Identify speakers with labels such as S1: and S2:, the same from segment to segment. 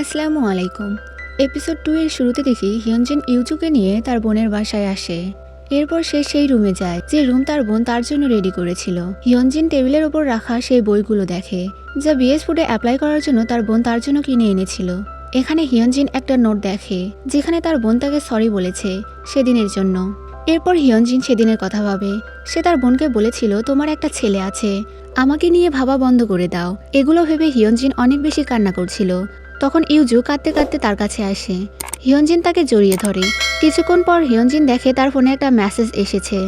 S1: আসসালামু আলাইকুম। Episode two এর শুরুতে দেখি হিয়নজিন ইউজুকে নিয়ে তার বোনের বাসায় আসে। এরপর সে সেই রুমে যায়, যে রুম তার বোন তার জন্য রেডি করেছিল। হিয়নজিন টেবিলের ওপর রাখা সেই বইগুলো দেখে, যা বিএস ফুডে অ্যাপ্লাই করার জন্য তার বোন তার জন্য কিনে এনেছিল। এখানে হিয়নজিন একটা নোট দেখে, যেখানে তার বোন তাকে সরি বলেছে সেদিনের জন্য। এরপর হিয়নজিন সেদিনের কথা ভাবে, সে তার বোনকে বলেছিল, তোমার একটা ছেলে আছে, আমাকে নিয়ে ভাবা বন্ধ করে দাও। এগুলো ভেবে হিয়নজিন অনেক বেশি কান্না করছিল। তখন ইউজু কাঁদতে কাঁদতে তার কাছে আসে। হিয়নজিন তাকে জড়িয়ে ধরে। কিছুক্ষণ পর হিয়নজিন দেখে তার ফোনে একটা মেসেজ এসেছে।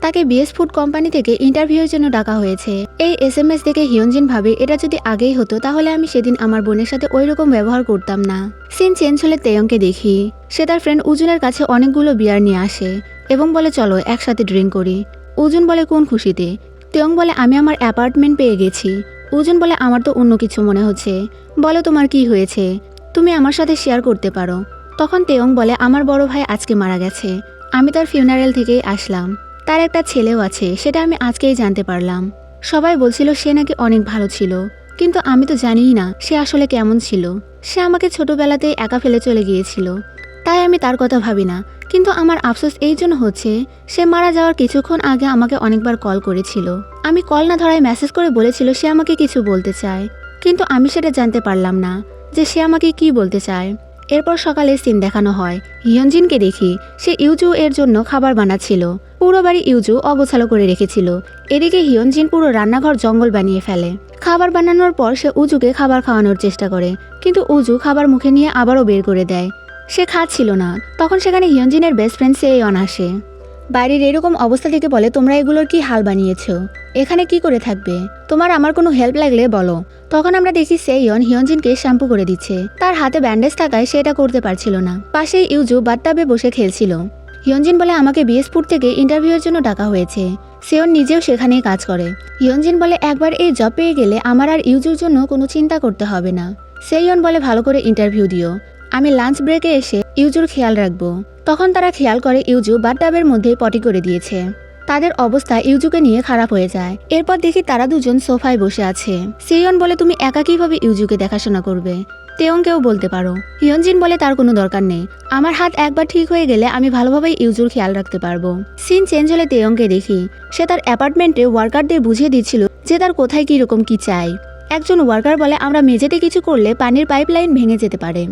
S1: তাকে বিএস ফুড কোম্পানি থেকে ইন্টারভিউয়ের জন্য ডাকা হয়েছে। এই এস এম এস দেখে হিয়নজিন ভাবে, এটা যদি আগেই হতো, তাহলে আমি সেদিন আমার বোনের সাথে ওই রকম ব্যবহার করতাম না। সিন চেঞ্জ হলে তেয়ংকে দেখি। সে তার ফ্রেন্ড উজুনের কাছে অনেকগুলো বিয়ার নিয়ে আসে এবং বলে, চলো, একসাথে ড্রিঙ্ক করি। উজুন বলে, কোন খুশিতে? তেয়ং বলে, আমি আমার অ্যাপার্টমেন্ট পেয়ে গেছি। উজুন বলে আমার তো অন্য কিছু মনে হচ্ছে। বলো তোমার কি হয়েছে? তুমি আমার সাথে শেয়ার করতে পারো। তখন তেয়ং বলে, আমার বড় ভাই আজকে মারা গেছে। আমি তার ফিউনারেল থেকেই আসলাম। তার একটা ছেলেও আছে, সেটা আমি আজকেই জানতে পারলাম। সবাই বলছিল, সে নাকি অনেক ভালো ছিল। কিন্তু আমি তো জানিই না, সে আসলে কেমন ছিল। সে আমাকে ছোটবেলাতেই একা ফেলে চলে গিয়েছিল। তাই আমি তার কথা ভাবি না। কিন্তু আমার আফসোস এই জন্য হচ্ছে, সে মারা যাওয়ার কিছুক্ষণ আগে আমাকে অনেকবার কল করেছিল। আমি কল না ধরায় মেসেজ করে বলেছিল সে আমাকে কিছু বলতে চায়। কিন্তু আমি সেটা জানতে পারলাম না যে সে আমাকে কি বলতে চায়। এরপর সকালে সিন দেখানো হয়। হিয়নজিনকে দেখি, সে ইউজু এর জন্য খাবার বানাচ্ছিল। পুরো বাড়ি ইউজু অগোছালো করে রেখেছিল। এদিকে হিয়নজিন পুরো রান্নাঘর জঙ্গল বানিয়ে ফেলে। খাবার বানানোর পর সে উজুকে খাবার খাওয়ানোর চেষ্টা করে। কিন্তু উজু খাবার মুখে নিয়ে আবারও বের করে দেয়। সে খাচ্ছিল না। তখন সেখানে হিয়নজিনের বেস্ট ফ্রেন্ড সে সেয়ন আসে। বাড়ির এরকম অবস্থা থেকে বলে, তোমরা এগুলোর কি হাল বানিয়েছো? এখানে কি করে থাকবে? তোমার আমার কোনো হেল্প লাগলে বলো। তখন আমরা দেখি সেইয়ন হিয়নজিনকে শ্যাম্পু করে দিচ্ছে। তার হাতে ব্যান্ডেজ থাকায় সে এটা করতে পারছিল না। পাশেই ইউজু বাথটাবে বসে খেলছিল। হিয়নজিন বলে, আমাকে বিএসপুর থেকে ইন্টারভিউয়ের জন্য ডাকা হয়েছে। সেয়ন নিজেও সেখানেই কাজ করে। হিয়নজিন বলে, একবার এই জব পেয়ে গেলে আমার আর ইউজুর জন্য কোনো চিন্তা করতে হবে না। সেইয়ন বলে, ভালো করে ইন্টারভিউ দিও। আমি লাঞ্চ ব্রেকে এসে ইউজুর খেয়াল রাখব। তখন তারা খেয়াল করে ইউজু বাথটাবের মধ্যেই পটি করে দিয়েছে। তাদের অবস্থা ইউজুকে নিয়ে খারাপ হয়ে যায়। এরপর দেখি তারা দুজন সোফায় বসে আছে। সিয়ন বলে, তুমি একা কীভাবে ইউজুকে দেখাশোনা করবে? তেয়ংকেও বলতে পারো। হিয়নজিন বলে, তার কোনো দরকার নেই। আমার হাত একবার ঠিক হয়ে গেলে আমি ভালোভাবে ইউজুর খেয়াল রাখতে পারব। সিন চেঞ্জ হলে তেয়ংকে দেখি, সে তার অ্যাপার্টমেন্টে ওয়ার্কারদের বুঝিয়ে দিচ্ছিল যে তার কোথায় কি রকম কি চাই। একজন ওয়ার্কার বলে, আমরা মেঝেতে কিছু করলে পানির পাইপলাইন ভেঙে যেতে পারে।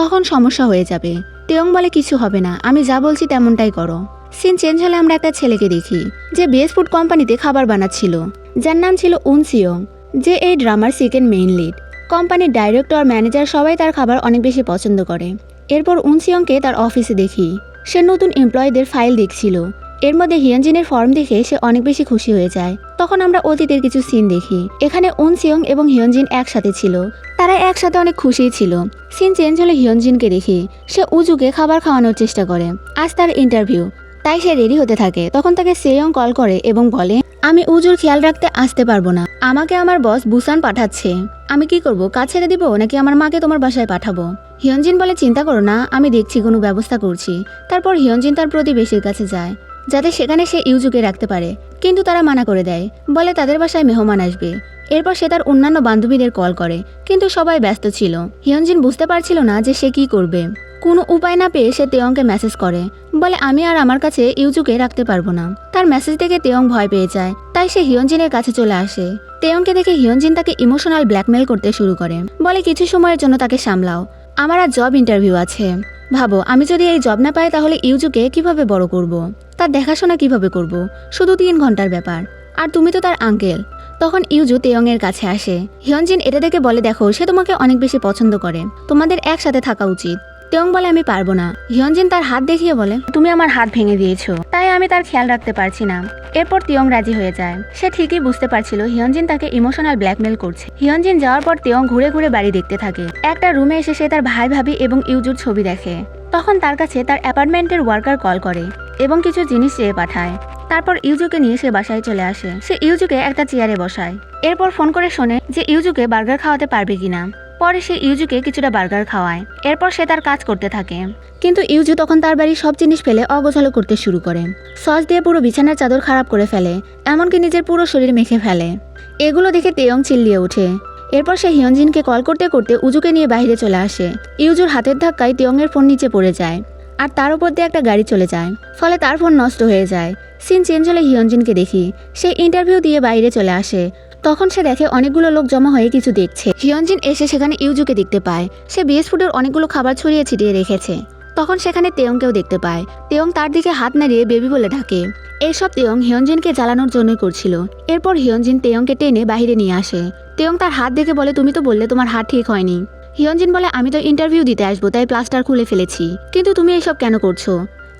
S1: তখন সমস্যা হয়ে যাবে। তেয়ং বলে কিছু হবে না, আমি যা বলছি তেমনটাই করো। সিন চেঞ্জ হলে আমরা একটা ছেলেকে দেখি, যে বিএস ফুড কোম্পানিতে খাবার বানাচ্ছিল। যার নাম ছিল উন সিয়ং যে এই ড্রামার সিকেন মেইন লিড। কোম্পানির ডাইরেক্টর ম্যানেজার সবাই তার খাবার অনেক বেশি পছন্দ করে। এরপর উনসিয়ংকে তার অফিসে দেখি। সে নতুন এমপ্লয়ীদের ফাইল দেখছিল। এর মধ্যে হিয়নজিনের ফর্ম দেখে সে অনেক বেশি খুশি হয়ে যায়। তখন আমরা অতীতের কিছু সিন দেখি। এখানে উনসিয়ং এবং হিয়নজিন একসাথে ছিল। তারা একসাথে অনেক খুশিই ছিল। সিন চেঞ্জ হলে হিয়নজিনকে দেখি সে উজুকে খাবার খাওয়ানোর চেষ্টা করে। আজ তার ইন্টারভিউ তাই সে রেডি হতে থাকে। তখন তাকে সেয়ং কল করে এবং বলে, আমি উজুর খেয়াল রাখতে আসতে পারব না। আমাকে আমার বস বুসান পাঠাচ্ছে। আমি কি করব? কাজ ছেড়ে দিব নাকি আমার মাকে তোমার বাসায় পাঠাবো? হিয়নজিন বলে, চিন্তা করো না, আমি দেখছি কোনো ব্যবস্থা করছি। তারপর হিয়নজিন তার প্রতিবেশীর কাছে যায়, যাতে সেখানে সে ইউজুকে রাখতে পারে। কিন্তু তারা মানা করে দেয়। বলে তাদের বাসায় মেহমান আসবে। এরপর সে তার অন্যান্য বান্ধবীদের কল করে। কিন্তু সবাই ব্যস্ত ছিল। হিয়নজিন বুঝতে পারছিল না যে সে কি করবে। কোনো উপায় না পেয়ে সে তেয়ংকে মেসেজ করে। বলে, আমি আর আমার কাছে ইউজুকে রাখতে পারব না। তার মেসেজ দেখে তেয়ং ভয় পেয়ে যায়। তাই সে হিয়নজিনের কাছে চলে আসে। তেয়ংকে দেখে হিয়নজিন তাকে ইমোশনাল ব্ল্যাকমেল করতে শুরু করে। বলে, কিছু সময়ের জন্য তাকে সামলাও। আমার আর জব ইন্টারভিউ আছে। ভাবো, আমি যদি এই জব না পাই তাহলে ইউজুকে কীভাবে বড় করব। তার দেখাশোনা কীভাবে করব। শুধু তিন ঘণ্টার ব্যাপার। আর তুমি তো তার আঙ্কেল তখন ইউজু তেয়ং এর কাছে আসে। হিয়নজিন এটা দেখে বলে, দেখো, সে তোমাকে অনেক বেশি পছন্দ করে। তোমাদের একসাথে থাকা উচিত। তেয়ং বলে, আমি পারব না। হিয়নজিন তার হাত দেখিয়ে বলে, তুমি আমার হাত ভেঙে দিয়েছ। তাই আমি তার খেয়াল রাখতে পারছি না। এরপর তিয়ং রাজি হয়ে যায়। সে ঠিকই বুঝতে পারছিল, হিয়নজিন তাকে ইমোশনাল ব্ল্যাকমেল করছে। হিয়নজিন যাওয়ার পর তিয়ং ঘুরে ঘুরে বাড়ি দেখতে থাকে। একটা রুমে এসে সে তার ভাই ভাবি এবং ইউজুর ছবি দেখে। তখন তার কাছে তার অ্যাপার্টমেন্টের ওয়ার্কার কল করে। এবং কিছু জিনিস চেয়ে পাঠায়। তারপর ইউজুকে নিয়ে সে বাসায় চলে আসে। সে ইউজুকে একটা চেয়ারে বসায়। এরপর ফোন করে শোনে যে ইউজুকে বার্গার খাওয়াতে পারবে কিনা। পরে সে ইউজুকে কিছুটা বার্গার খাওয়ায়। এরপর সে তার কাজ করতে থাকে। কিন্তু ইউজু তখন তার বাড়ির সব জিনিস ফেলে অগোছালো করতে শুরু করে। সস দিয়ে পুরো বিছানার চাদর খারাপ করে ফেলে, এমনকি নিজের পুরো শরীর মেখে ফেলে। এগুলো দেখে তেয়ং চিল্লিয়ে ওঠে। এরপর সে হিয়নজিনকে কল করতে করতে উজুকে নিয়ে বাইরে চলে আসে। ইউজুর হাতের ধাক্কায় তেয়ংয়ের ফোন নিচে পড়ে যায়। আর তার উপর দিয়ে একটা গাড়ি চলে যায়। ফলে তার ফোন নষ্ট হয়ে যায়। সিন চেঞ্জ হলে হিয়নজিনকে দেখি। সে ইন্টারভিউ দিয়ে বাইরে চলে আসে। তখন সে দেখে অনেকগুলো লোক জমা হয়ে কিছু দেখছে। হিয়নজিন এসে সেখানে ইউজুকে দেখতে পায়। সে বিএস ফুডের অনেকগুলো খাবার ছড়িয়ে ছিটিয়ে রেখেছে। তখন সেখানে তেয়ংকেও দেখতে পায়। তেয়ং তার দিকে হাত নাড়িয়ে বেবি বলে ডাকে। এইসব তেয়ং হিয়নজিনকে জ্বালানোর জন্যই করছিল। এরপর হিয়নজিন তেয়ংকে টেনে বাইরে নিয়ে আসে। তেয়ং তার হাত দেখে বলে, তুমি তো বললে তোমার হাত ঠিক হয়নি। হিয়নজিন বলে, আমি তো ইন্টারভিউ দিতে আসব, তাই প্লাস্টার খুলে ফেলেছি। কিন্তু তুমি এসব কেন করছ?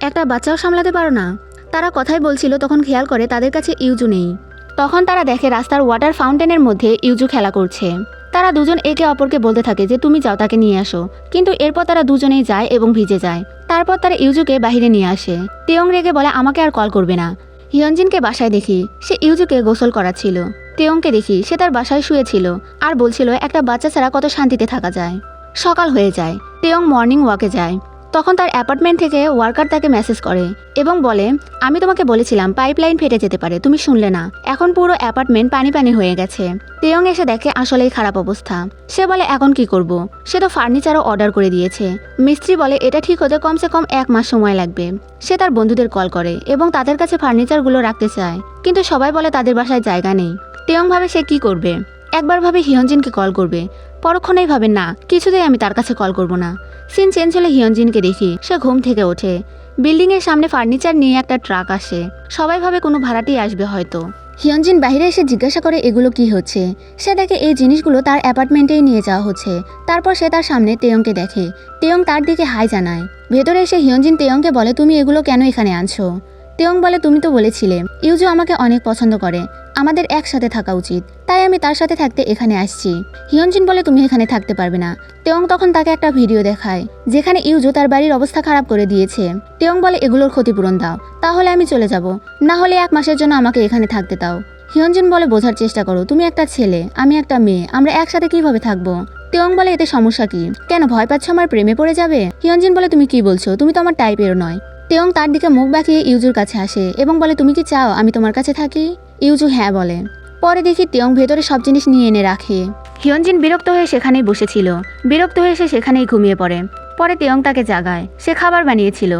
S1: একটা বাচ্চাও সামলাতে পারো না। তারা কথাই বলছিল, তখন খেয়াল করে, তাদের কাছে ইউজু নেই। তখন তারা দেখে রাস্তার ওয়াটার ফাউন্টেনের মধ্যে ইউজু খেলা করছে। তারা দুজন একে অপরকে বলতে থাকে যে, তুমি যাও, তাকে নিয়ে আসো। কিন্তু এরপর তারা দুজনেই যায় এবং ভিজে যায়। তারপর তারা ইউজুকে বাইরে নিয়ে আসে। তেয়ং রেগে বলে, আমাকে আর কল করবে না। হিয়নজিনকে বাসায় দেখি। সে ইউজুকে গোসল করাচ্ছিল। তেয়ংকে দেখি সে তার বাসায় শুয়েছিল আর বলছিল, একটা বাচ্চা ছাড়া কত শান্তিতে থাকা যায়। সকাল হয়ে যায়। তেয়ং মর্নিং ওয়াকে যায়। তখন তার অ্যাপার্টমেন্ট থেকে ওয়ার্কার তাকে মেসেজ করে এবং বলে, আমি তোমাকে বলেছিলাম পাইপলাইন ফেটে যেতে পারে, তুমি শুনলে না। এখন পুরো অ্যাপার্টমেন্ট পানি পানি হয়ে গেছে। তেয়ং এসে দেখে আসলেই খারাপ অবস্থা। সে বলে, এখন কি করব? সে তো ফার্নিচারও অর্ডার করে দিয়েছে। মিস্ত্রি বলে, এটা ঠিক হতে কমসে কম এক মাস সময় লাগবে। সে তার বন্ধুদের কল করে এবং তাদের কাছে ফার্নিচারগুলো রাখতে চায়। কিন্তু সবাই বলে, তাদের বাসায় জায়গা নেই। তেয়ং ভাবে, সে কি করবে? একবার ভাবে হিয়নজিনকে কল করবে। পরক্ষণেই ভাবে না, কিছুতেই আমি তার কাছে কল করব না। সিন চেঞ্জ হলে হিয়নজিনকে দেখি, সে ঘুম থেকে ওঠে। বিল্ডিংয়ের সামনে ফার্নিচার নিয়ে একটা ট্রাক আসে। সবাই ভাবে কোনো ভাড়াটি আসবে হয়তো। হিয়নজিন বাইরে এসে জিজ্ঞাসা করে, এগুলো কি হচ্ছে? সে দেখে এই জিনিসগুলো তার অ্যাপার্টমেন্টেই নিয়ে যাওয়া হচ্ছে। তারপর সে তার সামনে তেয়ংকে দেখে। তেয়ং তার দিকে হাই জানায়। ভেতরে এসে হিয়নজিন তেয়ংকে বলে, তুমি এগুলো কেন এখানে আনছো? তেয়ং বলে, তুমি তো বলেছিলে। ইউজু আমাকে অনেক পছন্দ করে। আমাদের একসাথে থাকা উচিত। তাই আমি তার সাথে থাকতে এখানে আসছি। হিয়নজিন বলে তুমি এখানে থাকতে পারবে না। তেয়ং তখন তাকে একটা ভিডিও দেখায়, যেখানে ইউজু তার বাড়ির অবস্থা খারাপ করে দিয়েছে। তেয়ং বলে, এগুলোর ক্ষতিপূরণ দাও। তাহলে আমি চলে যাব। না হলে এক মাসের জন্য আমাকে এখানে থাকতে দাও। হিয়নজিন বলে, বোঝার চেষ্টা করো। তুমি একটা ছেলে, আমি একটা মেয়ে। আমরা একসাথে কীভাবে থাকব? তেয়ং বলে, এতে সমস্যা কি? কেন, ভয় পাচ্ছ আমার প্রেমে পড়ে যাবে? হিয়নজিন বলে, তুমি কি বলছো? তুমি তো আমার টাইপেরও নয়। তেয়ং তার দিকে মুখ বাঁকিয়ে ইউজুর কাছে আসে এবং বলে, তুমি কি চাও আমি তোমার কাছে থাকি? ইউজু হ্যাঁ বলে। পরে দেখি তেয়ং ভেতরে সব জিনিস নিয়ে এনে রাখে। হিয়নজিন বিরক্ত হয়ে সেখানেই বসেছিল। বিরক্ত হয়ে সে সেখানেই ঘুমিয়ে পড়ে। পরে তেয়ং তাকে জাগায়। সে খাবার বানিয়েছিল।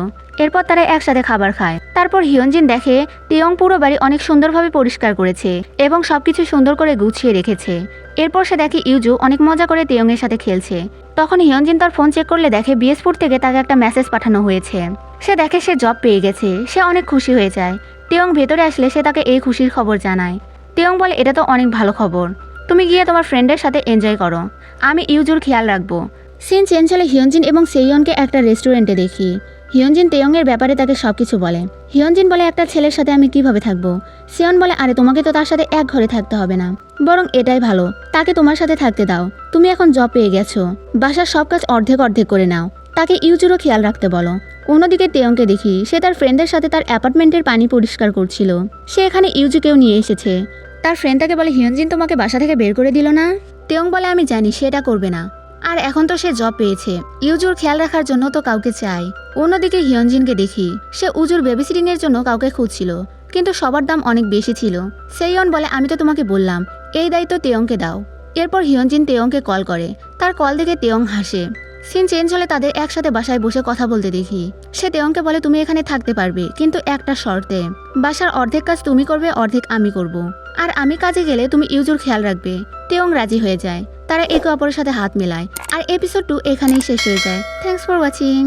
S1: এরপর তারা একসাথে খাবার খায়। তারপর হিয়নজিন দেখে তেয়ং পুরো বাড়ি অনেক সুন্দরভাবে পরিষ্কার করেছে এবং সবকিছু সুন্দর করে গুছিয়ে রেখেছে। এরপর সে দেখে ইউজু অনেক মজা করে তেয়ংয়ের সাথে খেলছে। তখন হিয়নজিন তার ফোন চেক করলে দেখে বিএসপুর থেকে তাকে একটা মেসেজ পাঠানো হয়েছে। সে দেখে সে জব পেয়ে গেছে, সে অনেক খুশি হয়ে যায়। তেয়ং ভেতরে আসলে সে তাকে এই খুশির খবর জানায়। তেয়ং বলে, এটা তো অনেক ভালো খবর। তুমি গিয়ে তোমার ফ্রেন্ডের সাথে এনজয় করো। আমি ইউজুর খেয়াল রাখব। সিন চেঞ্জ হলে হিয়নজিন এবং সেইয়নকে একটা রেস্টুরেন্টে দেখি। হিয়নজিন তেয়ংয়ের ব্যাপারে তাকে সবকিছু বলে। হিয়নজিন বলে, একটা ছেলের সাথে আমি কীভাবে থাকব? সিয়ন বলে, আরে, তোমাকে তো তার সাথে এক ঘরে থাকতে হবে না। বরং এটাই ভালো। তাকে তোমার সাথে থাকতে দাও। তুমি এখন জব পেয়ে গেছো। বাসার সব কাজ অর্ধেক অর্ধেক করে নাও। তাকে ইউজুরও খেয়াল রাখতে বলো। অন্যদিকে তেয়ংকে দেখি, সে তার ফ্রেন্ডের সাথে তার অ্যাপার্টমেন্টের পানি পরিষ্কার করছিল। সে এখানে ইউজুকেও নিয়ে এসেছে। তার ফ্রেন্ড তাকে বলে, হিয়নজিন তোমাকে বাসা থেকে বের করে দিল না? তেয়ং বলে, আমি জানি সেটা করবে না। আর এখন তো সে জব পেয়েছে। ইউজুর খেয়াল রাখার জন্য তো কাউকে চাই। অন্যদিকে হিয়নজিনকে দেখি, সে উজুর বেবিসিটিং এর জন্য কাউকে খুঁজছিল, কিন্তু সবার দাম অনেক বেশি ছিল। সেইয়ন বলে, আমি তো তোমাকে বললাম, এই দায়িত্ব তেয়ংকে দাও। এরপর হিয়নজিন তেয়ংকে কল করে। তার কল দেখে তেয়ং হাসে। সিন চেঞ্জ হলে তাদের একসাথে বাসায় বসে কথা বলতে দেখি। সে তেয়ংকে বলে, তুমি এখানে থাকতে পারবে, কিন্তু একটা শর্তে। বাসার অর্ধেক কাজ তুমি করবে, অর্ধেক আমি করব। আর আমি কাজে গেলে তুমি ইউজুর খেয়াল রাখবে। তেয়ং রাজি হয়ে যায়। তারা একে অপরের সাথে হাত মেলায়। আর এপিসোড টু এখানেই শেষ হয়ে যায়। Thanks for watching